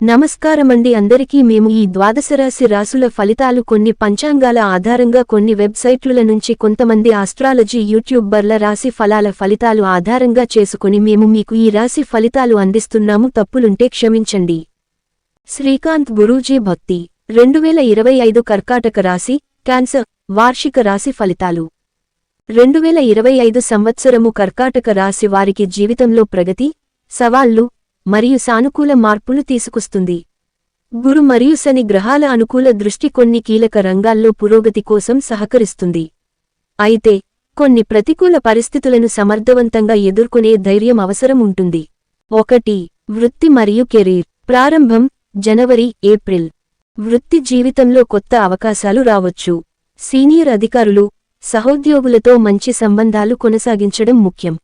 నమస్కారమండి అందరికీ మేము ఈ ద్వాదశరాశి రాసుల ఫలితాలు కొన్ని పంచాంగాల ఆధారంగా కొన్ని వెబ్సైట్ల నుంచి కొంతమంది ఆస్ట్రాలజీ యూట్యూబర్ల రాశి ఫలాల ఫలితాలు ఆధారంగా చేసుకుని మేము మీకు ఈ రాశి ఫలితాలు అందిస్తున్నాము. తప్పులుంటే క్షమించండి. శ్రీకాంత్ గురూజీ భక్తి. రెండువేల ఇరవై ఐదు కర్కాటక రాశి క్యాన్సర్ వార్షిక రాశి ఫలితాలు. రెండువేల ఇరవై ఐదు సంవత్సరము కర్కాటక రాశి వారికి జీవితంలో ప్రగతి సవాళ్ళు మరియు సానుకూల మార్పులు తీసుకొస్తుంది. గురు మరియు శని గ్రహాల అనుకూల దృష్టి కొన్ని కీలక రంగాల్లో పురోగతి కోసం సహకరిస్తుంది. అయితే కొన్ని ప్రతికూల పరిస్థితులను సమర్థవంతంగా ఎదుర్కొనే ధైర్యం అవసరం ఉంటుంది. ఒకటి వృత్తి మరియు కెరీర్. ప్రారంభం జనవరి ఏప్రిల్. వృత్తి జీవితంలో కొత్త అవకాశాలు రావచ్చు. సీనియర్ అధికారులు సహోద్యోగులతో మంచి సంబంధాలు కొనసాగించడం ముఖ్యం.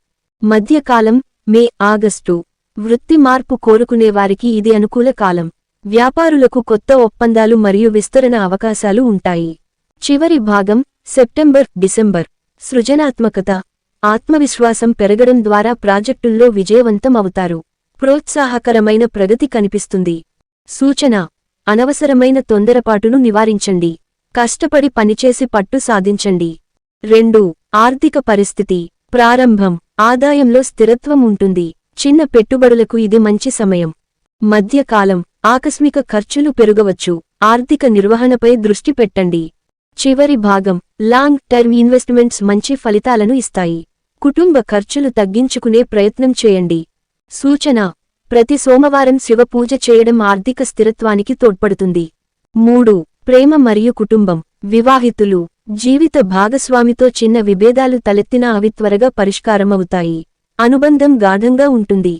మధ్యకాలం మే ఆగస్టు. వృత్తి మార్పు కోరుకునేవారికి ఇది అనుకూల కాలం. వ్యాపారులకు కొత్త ఒప్పందాలు మరియు విస్తరణ అవకాశాలు ఉంటాయి. చివరి భాగం సెప్టెంబర్ డిసెంబర్. సృజనాత్మకత ఆత్మవిశ్వాసం పెరగడం ద్వారా ప్రాజెక్టుల్లో విజయవంతం అవుతారు ప్రోత్సాహకరమైన ప్రగతి కనిపిస్తుంది. సూచన అనవసరమైన తొందరపాటును నివారించండి. కష్టపడి పనిచేసి పట్టు సాధించండి. రెండు ఆర్థిక పరిస్థితి ప్రారంభం ఆదాయంలో స్థిరత్వం ఉంటుంది. చిన్న పెట్టుబడులకు ఇది మంచి సమయం. మధ్యకాలం ఆకస్మిక ఖర్చులు పెరుగవచ్చు. ఆర్థిక నిర్వహణపై దృష్టి పెట్టండి. చివరి భాగం లాంగ్ టర్మ్ ఇన్వెస్ట్మెంట్స్ మంచి ఫలితాలను ఇస్తాయి. కుటుంబ ఖర్చులు తగ్గించుకునే ప్రయత్నం చేయండి. సూచన ప్రతి సోమవారం శివపూజ చేయడం ఆర్థిక స్థిరత్వానికి తోడ్పడుతుంది. మూడు ప్రేమ మరియు కుటుంబం వివాహితులు జీవిత భాగస్వామితో చిన్న విభేదాలు తలెత్తినా అవి త్వరగా పరిష్కారమవుతాయి. అనుబంధం గాఢంగా ఉంటుంది.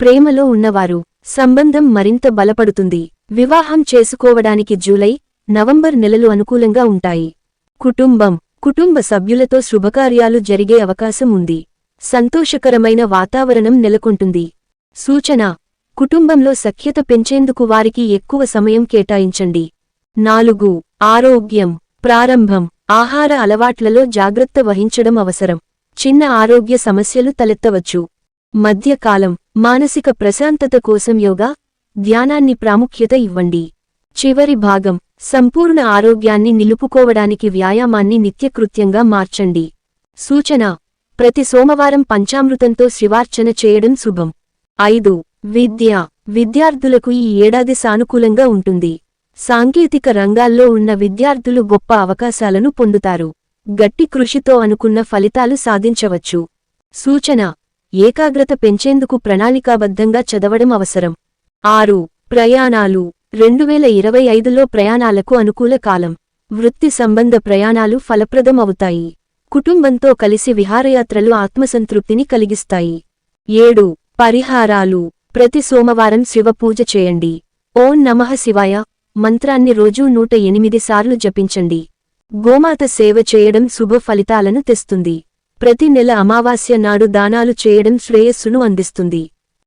ప్రేమలో ఉన్నవారు సంబంధం మరింత బలపడుతుంది. వివాహం చేసుకోవడానికి జూలై నవంబర్ నెలలు అనుకూలంగా ఉంటాయి. కుటుంబం కుటుంబ సభ్యులతో శుభకార్యాలు జరిగే అవకాశం ఉంది. సంతోషకరమైన వాతావరణం నెలకొంటుంది. సూచన కుటుంబంలో సఖ్యత పెంచేందుకు వారికి ఎక్కువ సమయం కేటాయించండి. నాలుగు ఆరోగ్యం ప్రారంభం ఆహార అలవాట్లలో జాగ్రత్త వహించడం అవసరం. చిన్న ఆరోగ్య సమస్యలు తలెత్తవచ్చు. మధ్యకాలం మానసిక ప్రశాంతత కోసం యోగా ధ్యానాన్ని ప్రాముఖ్యత ఇవ్వండి. చివరి భాగం సంపూర్ణ ఆరోగ్యాన్ని నిలుపుకోవడానికి వ్యాయామాన్ని నిత్యకృత్యంగా మార్చండి. సూచన ప్రతి సోమవారం పంచామృతంతో శివార్చన చేయడం శుభం. ఐదు విద్య విద్యార్థులకు ఈ ఏడాది సానుకూలంగా ఉంటుంది. సాంకేతిక రంగాల్లో ఉన్న విద్యార్థులు గొప్ప అవకాశాలను పొందుతారు. గట్టి కృషితో అనుకున్న ఫలితాలు సాధించవచ్చు. సూచన ఏకాగ్రత పెంచేందుకు ప్రణాళికాబద్ధంగా చదవడం అవసరం. ఆరు ప్రయాణాలు. రెండువేల ఇరవై ఐదులో ప్రయాణాలకు అనుకూల కాలం. వృత్తి సంబంధ ప్రయాణాలు ఫలప్రదం అవుతాయి కుటుంబంతో కలిసి విహారయాత్రలు ఆత్మసంతృప్తిని కలిగిస్తాయి. ఏడు పరిహారాలు. ప్రతి సోమవారం శివపూజ చేయండి. ఓం నమః శివాయ. మంత్రాన్ని రోజూ నూట ఎనిమిది సార్లు జపించండి. గోమాత సేవ చేయడం శుభ ఫలితాలను తెస్తుంది. ప్రతి నెల అమావాస్య నాడు దానాలు చేయడం శ్రేయస్సును అందిస్తుంది.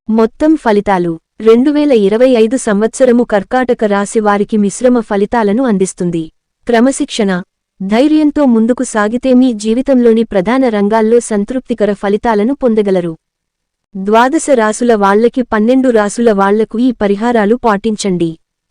మొత్తం ఫలితాలు రెండువేల ఇరవై ఐదు సంవత్సరము కర్కాటక రాశి వారికి మిశ్రమ ఫలితాలను అందిస్తుంది. క్రమశిక్షణ ధైర్యంతో ముందుకు సాగితే మీ జీవితంలోని ప్రధాన రంగాల్లో సంతృప్తికర ఫలితాలను పొందగలరు. ద్వాదశ రాసుల వాళ్ళకి పన్నెండు రాసుల వాళ్ళకు ఈ పరిహారాలు పాటించండి.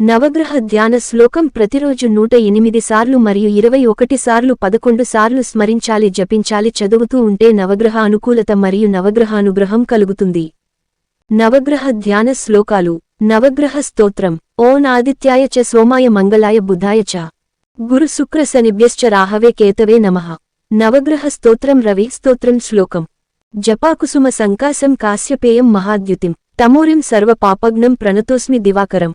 నవగ్రహ ధ్యాన శ్లోకం ప్రతిరోజు నూట ఎనిమిది సార్లు మరియు ఇరవై ఒకటి సార్లు పదకొండు సార్లు స్మరించాలి జపించాలి చదువుతూ ఉంటే నవగ్రహ అనుకూలత మరియు నవగ్రహానుగ్రహం కలుగుతుంది. నవగ్రహ ధ్యాన శ్లోకాలు. నవగ్రహ స్తోత్రం. ఓం ఆదిత్యాయ చ సోమాయ మంగళాయ బుధాయ చ. గురు శుక్ర శనిభ్యశ్చ రాహవే కేతవే నమః. నవగ్రహ స్తోత్రం రవి స్తోత్రం శ్లోకం. జపాకుసుమ సంకాశం కాశ్యపేయం మహాద్యుతిం. తమూరిం సర్వ పాపగ్నం ప్రణతోస్మి దివాకరం.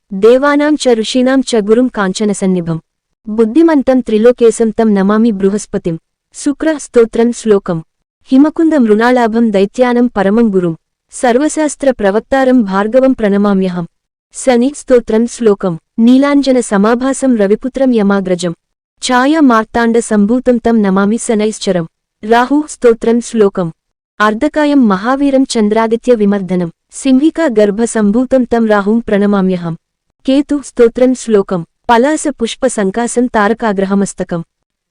దేవానాం చ ఋషీణాం చ గురుం కాంచన సన్నిభం. బుద్ధిమంతం త్రిలోకేశం తం నమామి బృహస్పతిం. శుక్ర స్తోత్రం శ్లోకం. హిమకుంద మృణాళాభం దైత్యానం పరమం గురుం. సర్వశాస్త్ర ప్రవక్తారం భార్గవం ప్రణమామ్యహం. శని స్తోత్రం శ్లోకం. నీలాంజన సమాభాసం రవిపుత్రం యమాగ్రజం. ఛాయా మార్తాండ సంభూతం తం నమామి శనైశ్చరం. రాహు స్తోత్రం శ్లోకం. అర్ధకాయం మహావీరం చంద్రాదిత్య విమర్దనం. సింహికా గర్భ సంభూతం తం రాహుం ప్రణమామ్యహం. కేతు స్తోత్రం శ్లోకం. పలాస పుష్ప సంకాసం తారకాగ్రహమస్తకం.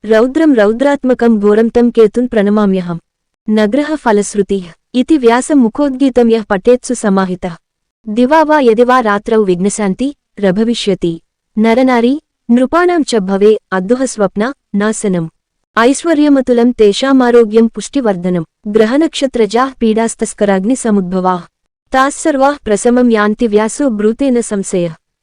రౌద్రం రౌద్రాత్మకం ఘోరం తం కేతున్ ప్రణమామ్యహం. నగ్రహ ఫలశ్రుతి ఇది వ్యాస ముఖోద్గీతం యః పఠేత్సు సమాహిత. దివా వా యదివా రాత్రౌ విఘ్నశాంతి రభవిష్యతి నరనారీ నృపాణం చ భవే అద్దుహ స్వప్న నాశనం. ఐశ్వర్యమతులం తేషామారోగ్యం పుష్టివర్ధనం. గ్రహనక్షత్రజా పీడాస్తస్కరాగ్ని సముద్భవా. తాస్సర్వాః ప్రసమం యాంతి వ్యాసో బ్రూతేన సంశయ.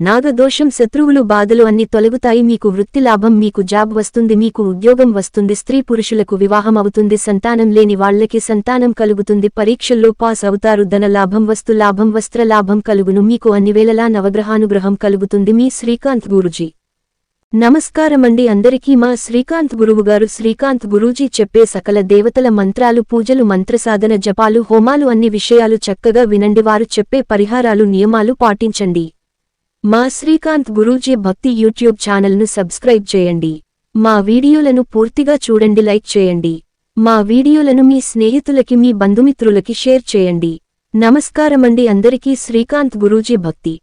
నాగదోషం శత్రువులు బాధలు అన్ని తొలగుతాయి. మీకు వృత్తి లాభం మీకు జాబ్ వస్తుంది మీకు ఉద్యోగం వస్తుంది స్త్రీ పురుషులకు వివాహం అవుతుంది సంతానం లేని వాళ్ళకి సంతానం కలుగుతుంది పరీక్షల్లో పాస్ అవుతారు ధన లాభం వస్తు లాభం వస్త్ర లాభం కలుగును మీకు అన్నివేళలా నవగ్రహానుగ్రహం కలుగుతుంది మీ శ్రీకాంత్ గురుజీ. నమస్కారమండి అందరికీ మా శ్రీకాంత్ గురువుగారు శ్రీకాంత్ గురూజీ చెప్పే సకల దేవతల మంత్రాలు పూజలు మంత్రసాధన జపాలు హోమాలు అన్ని విషయాలు చక్కగా వినండి వారు చెప్పే పరిహారాలు నియమాలు పాటించండి. మా శ్రీకాంత్ గురూజీ భక్తి యూట్యూబ్ ఛానల్ను సబ్స్క్రైబ్ చేయండి. మా వీడియోలను పూర్తిగా చూడండి లైక్ చేయండి. మా వీడియోలను మీ స్నేహితులకి మీ బంధుమిత్రులకి షేర్ చేయండి. నమస్కారమండి అందరికీ శ్రీకాంత్ గురూజీ భక్తి.